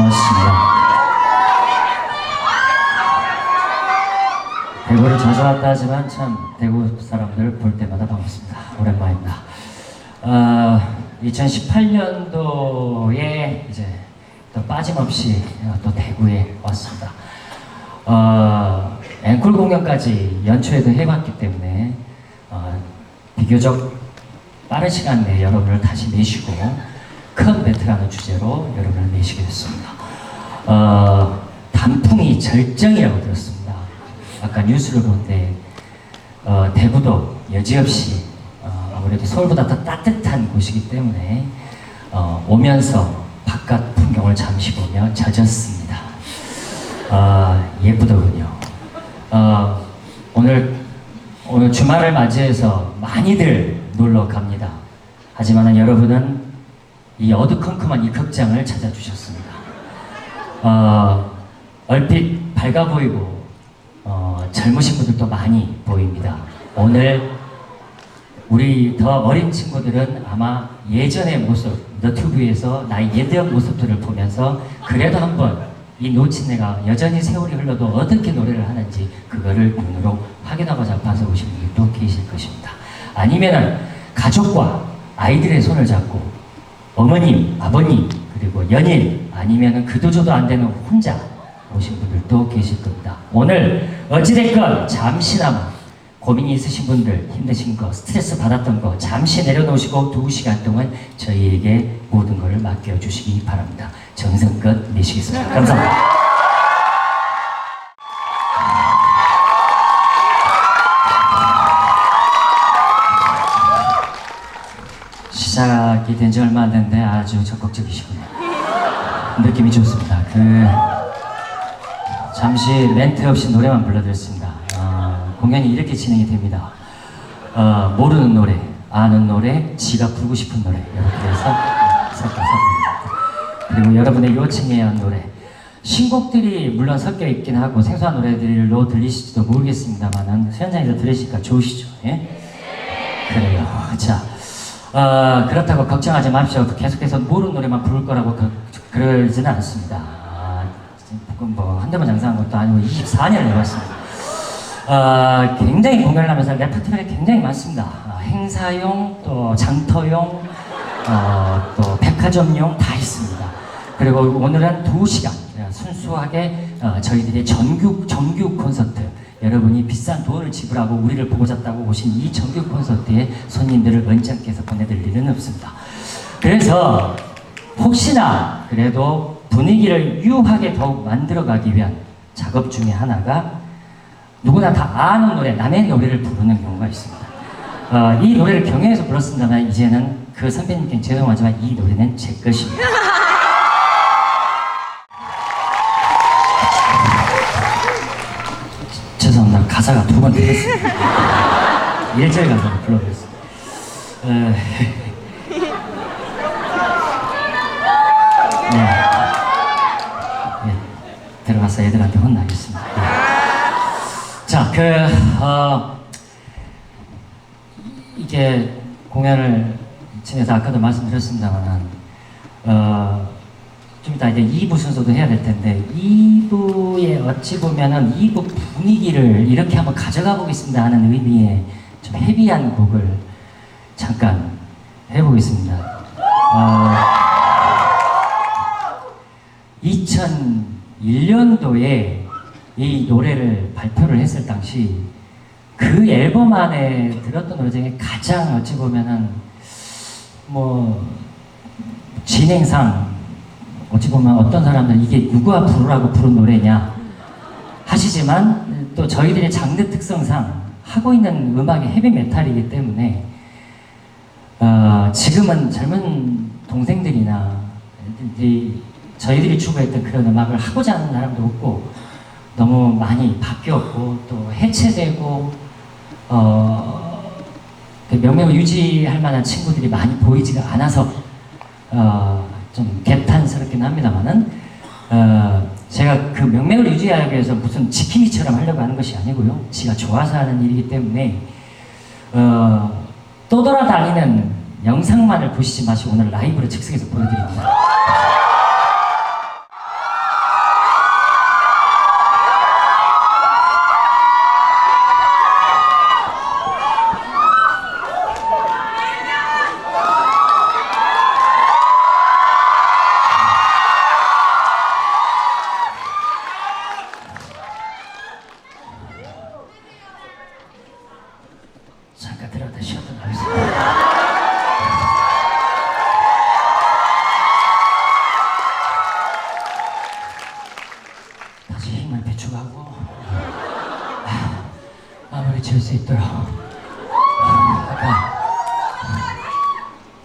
고맙습니다. 대구를 자주 왔다 하지만 참 대구 사람들 볼 때마다 반갑습니다. 오랜만입니다. 어, 2018년도에 이제 또 빠짐없이 또 대구에 왔습니다. 어, 앵콜 공연까지 연초에도 해봤기 때문에 어, 비교적 빠른 시간 내에 여러분을 다시 내쉬고 큰 배틀하는 주제로 여러분을 내시게 됐습니다. 어, 단풍이 절정이라고 들었습니다. 아까 뉴스를 볼때 어, 대구도 여지없이 어, 아무래도 서울보다 더 따뜻한 곳이기 때문에 어, 오면서 바깥 풍경을 잠시 보며 젖었습니다. 아, 예쁘더군요. 어, 오늘, 오늘 주말을 맞이해서 많이들 놀러 갑니다. 하지만 여러분은 이 어두컴컴한 이 극장을 찾아주셨습니다. 어, 얼핏 밝아 보이고 어, 젊으신 분들도 많이 보입니다. 오늘 우리 더 어린 친구들은 아마 예전의 모습, 너튜브에서 나의 예전 모습들을 보면서 그래도 한번 이 놓친 내가 여전히 세월이 흘러도 어떻게 노래를 하는지 그거를 눈으로 확인하고자 봐서 오신 분들도 계실 것입니다. 아니면은 가족과 아이들의 손을 잡고 어머님, 아버님, 그리고 연인 아니면은 그도저도 안 되는 혼자 오신 분들도 계실 겁니다. 오늘 어찌됐건 잠시나마 고민이 있으신 분들 힘드신 거 스트레스 받았던 거 잠시 내려놓으시고 두 시간 동안 저희에게 모든 것을 맡겨주시기 바랍니다. 정성껏 내시겠습니다. 감사합니다. 시작이 된 지 얼마 안 됐는데 아주 적극적이시군요. 느낌이 좋습니다. 그 잠시 멘트 없이 노래만 불러드렸습니다. 어, 공연이 이렇게 진행이 됩니다. 어, 모르는 노래, 아는 노래, 지가 부르고 싶은 노래 이렇게 해서 섞어서. 그리고 여러분의 요청에 의한 노래 신곡들이 물론 섞여 있긴 하고 생소한 노래들로 들리실지도 모르겠습니다만은 현장에서 들으시니까 좋으시죠? 예? 그래요. 자, 어, 그렇다고 걱정하지 마십시오. 계속해서 모르는 노래만 부를 거라고 그, 그러지는 않습니다. 아, 뭐 한 대만 장사한 것도 아니고 24년을 해봤습니다. 어, 굉장히 공연을 하면서 레퍼토리가 굉장히 많습니다. 어, 행사용, 또 장터용, 어, 또 백화점용 다 있습니다. 그리고 오늘은 두 시간 순수하게 어, 저희들의 정규 정규 콘서트 여러분이 비싼 돈을 지불하고 우리를 보고 잡다고 오신 이 정규 콘서트에 손님들을 언짢게해서 보내드릴 일은 없습니다. 그래서 혹시나 그래도 분위기를 유하게 더욱 만들어가기 위한 작업 중에 하나가 누구나 다 아는 노래, 남의 노래를 부르는 경우가 있습니다. 어, 이 노래를 경연에서 불렀습니다만 이제는 그 선배님께 죄송하지만 이 노래는 제 것입니다. 가사가 두 번 틀렸습니다. 1절 가사를 불러드렸습니다. 어, 네. 네. 들어가서 애들한테 혼나겠습니다. 네. 자, 그, 어, 이게 공연을 진해서 아까도 말씀드렸습니다만, 어, 좀 이따 이제 2부 순서도 해야 될 텐데, 2부에 어찌 보면은 2부 분위기를 이렇게 한번 가져가 보겠습니다 하는 의미의 좀 헤비한 곡을 잠깐 해보겠습니다. 어, 2001년도에 이 노래를 발표를 했을 당시 그 앨범 안에 들었던 노래 중에 가장 어찌 보면은 뭐 진행상 어찌 보면 어떤 사람들은 이게 누구와 부르라고 부른 노래냐 하시지만 또 저희들의 장르 특성상 하고 있는 음악이 헤비메탈이기 때문에 어, 지금은 젊은 동생들이나 이 저희들이 추구했던 그런 음악을 하고자 하는 사람도 없고 너무 많이 바뀌었고 또 해체되고 어, 그 명맥을 유지할 만한 친구들이 많이 보이지가 않아서 어, 좀 개탄스럽긴 합니다만은 어, 제가 그 명맥을 유지하기 위해서 무슨 지킴이처럼 하려고 하는 것이 아니고요. 지가 좋아서 하는 일이기 때문에 어, 떠돌아다니는 영상만을 보시지 마시고 오늘 라이브로 즉석에서 보여드립니다.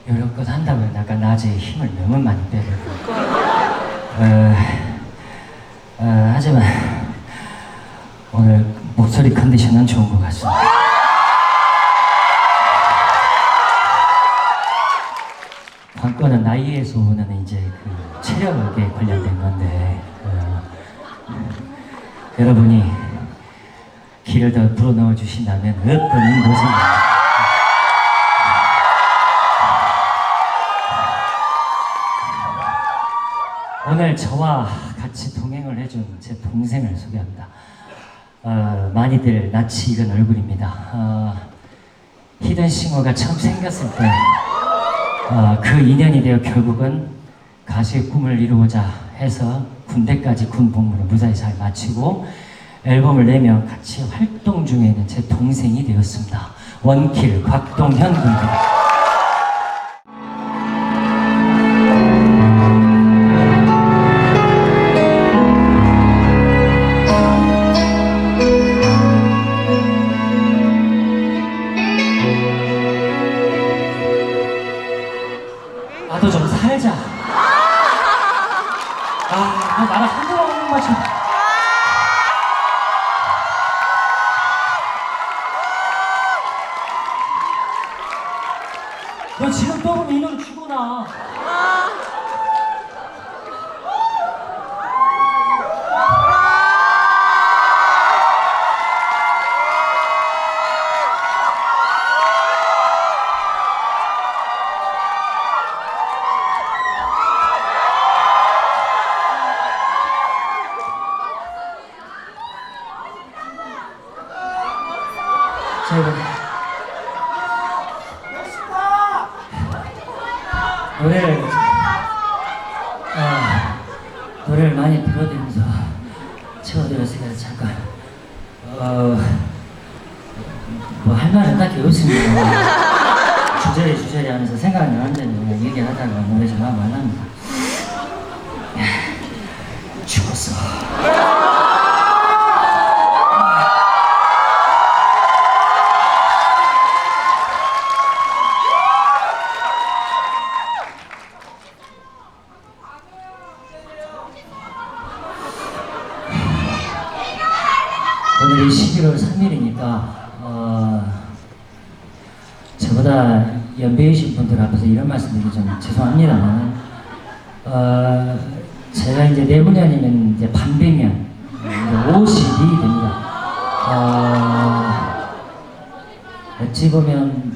이런 것 한다고 내가 낮에 힘을 너무 많이 빼고 어, 어, 하지만 오늘 목소리 컨디션은 좋은 것 같습니다. 관건은 나이에서 오는 이제 그 체력에 관련된 건데 어, 여러분이 길을 더 불어 넣어 주신다면 어떤 인도선 오늘 저와 같이 동행을 해준 제 동생을 소개합니다. 어, 많이들 낯이 익은 얼굴입니다. 어, 히든싱어가 처음 생겼을 때 어, 그 인연이 되어 결국은 가수의 꿈을 이루고자 해서 군대까지 군 복무를 무사히 잘 마치고 앨범을 내며 같이 활동 중에 있는 제 동생이 되었습니다. 원킬 곽동현 군입니다. 좀 살자. 아, 너 나랑 한 번만 맞춰. 너 지금 떠오르면 이 노래 죽어나. 자, 이거. 노래를, 아, 노래를 많이 불러드리면서 채워드렸으니까 잠깐, 어, 뭐 할 말은 딱히 없습니다. 주저리 주저리 하면서 생각이 나는데 그냥 얘기하다가 노래 좀 하고 말랍니다. 죽었어. 오늘이 11월 3일이니까 어, 저보다 연배이신 분들 앞에서 이런 말씀드리기 좀 죄송합니다만 어, 제가 이제 내후년이면 이제 반백년 이제 50이 됩니다. 어, 어찌 보면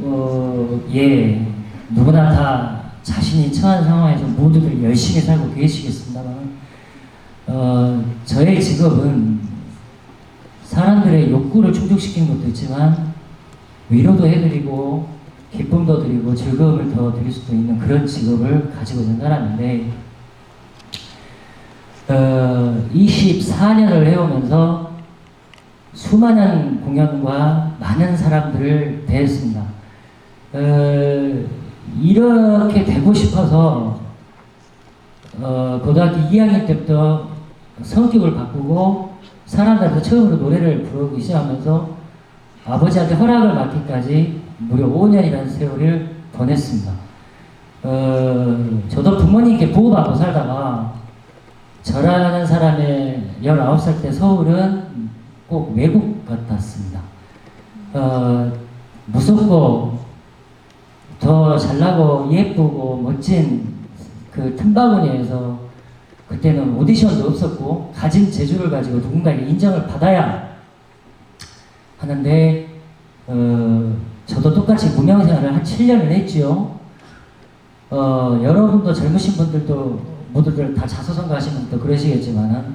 어, 예 누구나 다 자신이 처한 상황에서 모두들 열심히 살고 계시겠습니다만 어, 저의 직업은 사람들의 욕구를 충족시키는 것도 있지만 위로도 해드리고 기쁨도 드리고 즐거움을 더 드릴 수도 있는 그런 직업을 가지고 있는 사람인데 어, 24년을 해오면서 수많은 공연과 많은 사람들을 대했습니다. 어, 이렇게 되고 싶어서 어, 고등학교 2학년 때부터 성격을 바꾸고 사람들한테 처음으로 노래를 부르기 시작하면서 아버지한테 허락을 받기까지 무려 5년이라는 세월을 보냈습니다. 어, 저도 부모님께 보호받고 살다가 저라는 사람의 19살 때 서울은 꼭 외국 같았습니다. 어, 무섭고 더 잘나고 예쁘고 멋진 그 틈바구니에서 그때는 오디션도 없었고 가진 재주를 가지고 누군가에게 인정을 받아야 하는데 어, 저도 똑같이 무명 생활을 한 7년을 했지요. 어, 여러분도 젊으신 분들도 모두들 다 자소서 하시는 분도 그러시겠지만은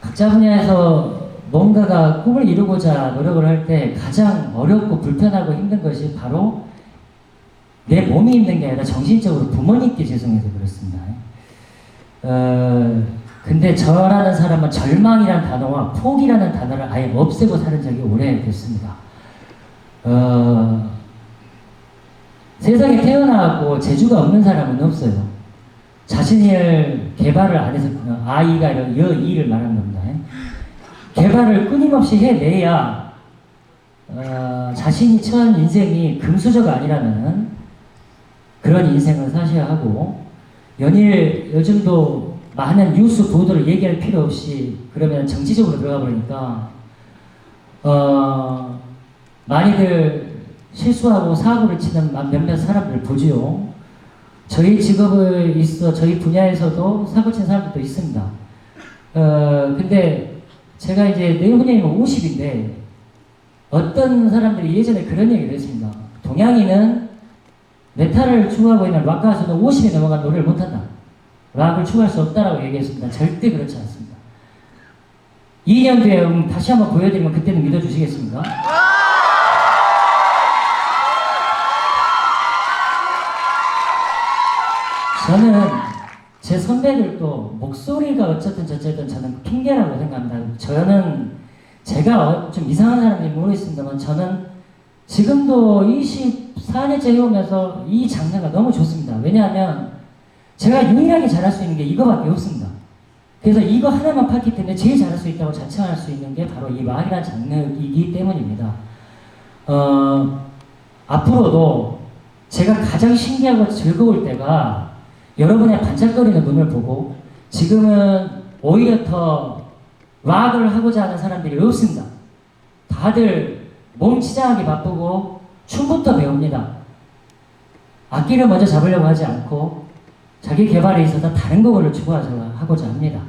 각자 분야에서 뭔가가 꿈을 이루고자 노력을 할 때 가장 어렵고 불편하고 힘든 것이 바로 내 몸이 힘든 게 아니라 정신적으로 부모님께 죄송해서 그렇습니다. 어, 근데 저라는 사람은 절망이라는 단어와 포기라는 단어를 아예 없애고 사는 적이 오래됐습니다. 어, 세상에 태어나고 재주가 없는 사람은 없어요. 자신을 개발을 안 해서 어, 아이가 아니라 여이를 말하는 겁니다. 개발을 끊임없이 해내야 어, 자신이 처한 인생이 금수저가 아니라면 그런 인생을 사셔야 하고 연일 요즘도 많은 뉴스 보도를 얘기할 필요 없이 그러면 정치적으로 들어가 버리니까 어 많이들 실수하고 사고를 치는 몇몇 사람들 보지요. 저희 직업에 있어 저희 분야에서도 사고 친 사람들도 있습니다. 어 근데 제가 이제 내후년이면 50인데 어떤 사람들이 예전에 그런 얘기를 했습니다. 동양인은 메탈을 추구하고 있는 락 가수는 50이 넘어간 노래를 못한다. 락을 추구할 수 없다라고 얘기했습니다. 절대 그렇지 않습니다. 2년 뒤에 음, 다시 한번 보여드리면 그때는 믿어주시겠습니까? 저는 제 선배들도 목소리가 어쨌든 저쨌든 저는 핑계라고 생각합니다. 저는 제가 어- 좀 이상한 사람인지 모르겠습니다만 저는 지금도 24년째 해오면서 이 장르가 너무 좋습니다. 왜냐하면 제가 유일하게 잘할 수 있는 게 이거밖에 없습니다. 그래서 이거 하나만 팠기 때문에 제일 잘할 수 있다고 자칭할 수 있는 게 바로 이 락이라는 장르이기 때문입니다. 어, 앞으로도 제가 가장 신기하고 즐거울 때가 여러분의 반짝거리는 눈을 보고 지금은 오히려 더 락을 하고자 하는 사람들이 없습니다. 다들 몸 치장하기 바쁘고 춤부터 배웁니다. 악기를 먼저 잡으려고 하지 않고 자기 개발에 있어서 다른 거를 추구하고자 합니다.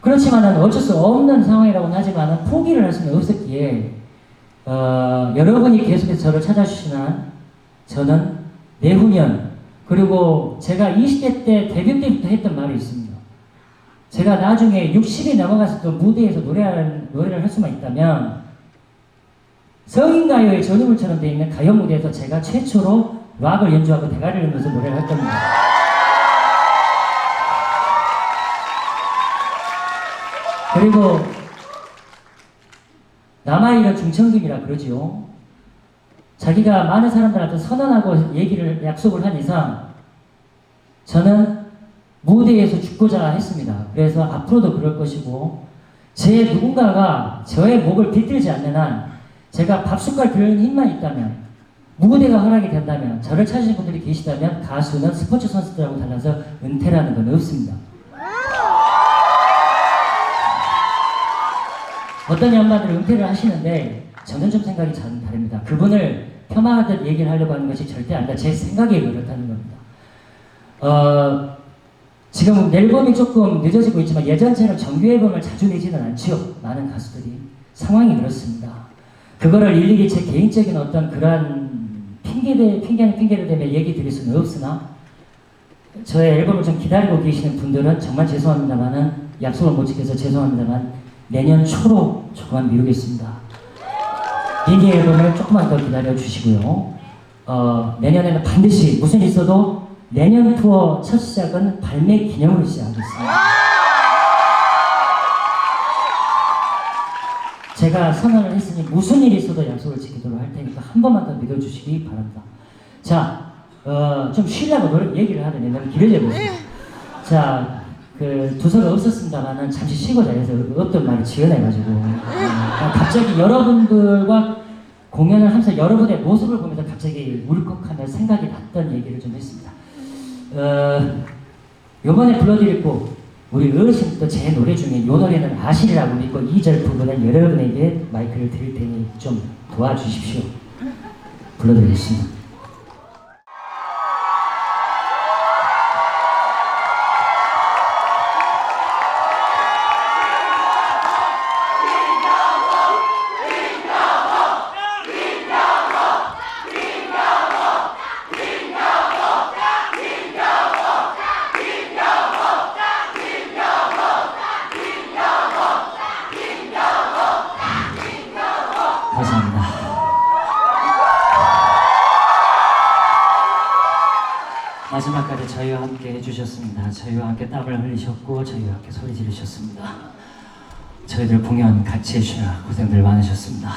그렇지만은 어쩔 수 없는 상황이라고는 하지만은 포기를 할 수는 없었기에 어, 여러분이 계속해서 저를 찾아주시는 한 저는 내후년 그리고 제가 20대 때 데뷔 때부터 했던 말이 있습니다. 제가 나중에 60이 넘어가서 또 무대에서 노래를, 노래를 할 수만 있다면 성인가요의 전유물처럼 되어 있는 가요 무대에서 제가 최초로 락을 연주하고 대가리를 들면서 노래를 할 겁니다. 그리고 남아있는 중천금이라 그러지요. 자기가 많은 사람들한테 선언하고 얘기를 약속을 한 이상 저는 무대에서 죽고자 했습니다. 그래서 앞으로도 그럴 것이고 제 누군가가 저의 목을 비틀지 않는 한 제가 밥숟갈 들는 힘만 있다면 무대가 허락이 된다면 저를 찾으신 분들이 계시다면 가수는 스포츠 선수들하고 달라서 은퇴라는 건 없습니다. 어떤 양반들은 은퇴를 하시는데 저는 좀 생각이 전 다릅니다. 그분을 폄하하듯 얘기를 하려고 하는 것이 절대 아니다. 제 생각이 그렇다는 겁니다. 어, 지금 앨범이 조금 늦어지고 있지만 예전처럼 정규 앨범을 자주 내지는 않지요. 많은 가수들이. 상황이 그렇습니다. 그거를 일일이 제 개인적인 어떤 그러한 핑계대, 핑계, 핑계를 대며 얘기 드릴 수는 없으나 저의 앨범을 좀 기다리고 계시는 분들은 정말 죄송합니다만은 약속을 못 지켜서 죄송합니다만 내년 초로 조금만 미루겠습니다. 미니 앨범을 조금만 더 기다려 주시고요. 어, 내년에는 반드시 무슨 일 있어도 내년 투어 첫 시작은 발매 기념으로 시작하겠습니다. 제가 선언을 했으니 무슨 일이 있어도 약속을 지키도록 할 테니까 한 번만 더 믿어주시기 바랍니다. 자, 어, 좀 쉬려고 얘기를 하더니 너무 길어져 버렸습니다. 자, 그 두서가 없었습니다만은 잠시 쉬고 자 해서 어떤 말을 지어내가지고 어, 갑자기 여러분들과 공연을 하면서 여러분의 모습을 보면서 갑자기 울컥하며 생각이 났던 얘기를 좀 했습니다. 어, 요번에 불러드릴 곡 우리 어르신도 제 노래 중에 이 노래는 아시리라고 믿고 2절 부분은 여러분에게 마이크를 드릴 테니 좀 도와주십시오. 불러드리겠습니다. 마지막까지 저희와 함께 해주셨습니다. 저희와 함께 땀을 흘리셨고 저희와 함께 소리 지르셨습니다. 저희들 공연 같이 해주시느라 고생들 많으셨습니다.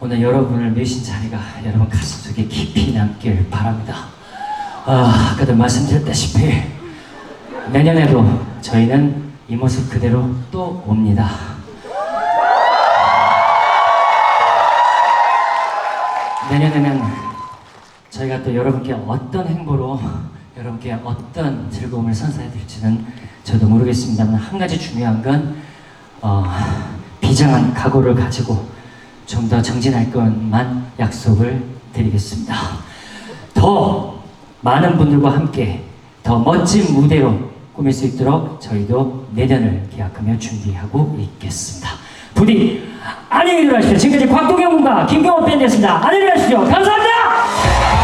오늘 여러분을 메신 자리가 여러분 가슴 속에 깊이 남길 바랍니다. 아, 아까도 말씀드렸다시피 내년에도 저희는 이 모습 그대로 또 옵니다. 내년에는 저희가 또 여러분께 어떤 행보로 여러분께 어떤 즐거움을 선사해 드릴지는 저도 모르겠습니다만 한 가지 중요한 건 어, 비장한 각오를 가지고 좀 더 정진할 것만 약속을 드리겠습니다. 더 많은 분들과 함께 더 멋진 무대로 꾸밀 수 있도록 저희도 내년을 기약하며 준비하고 있겠습니다. 부디 안녕히 들어가십시오. 지금까지 곽동영 군과 김경호 밴드였습니다. 안녕히 가십시오. 감사합니다!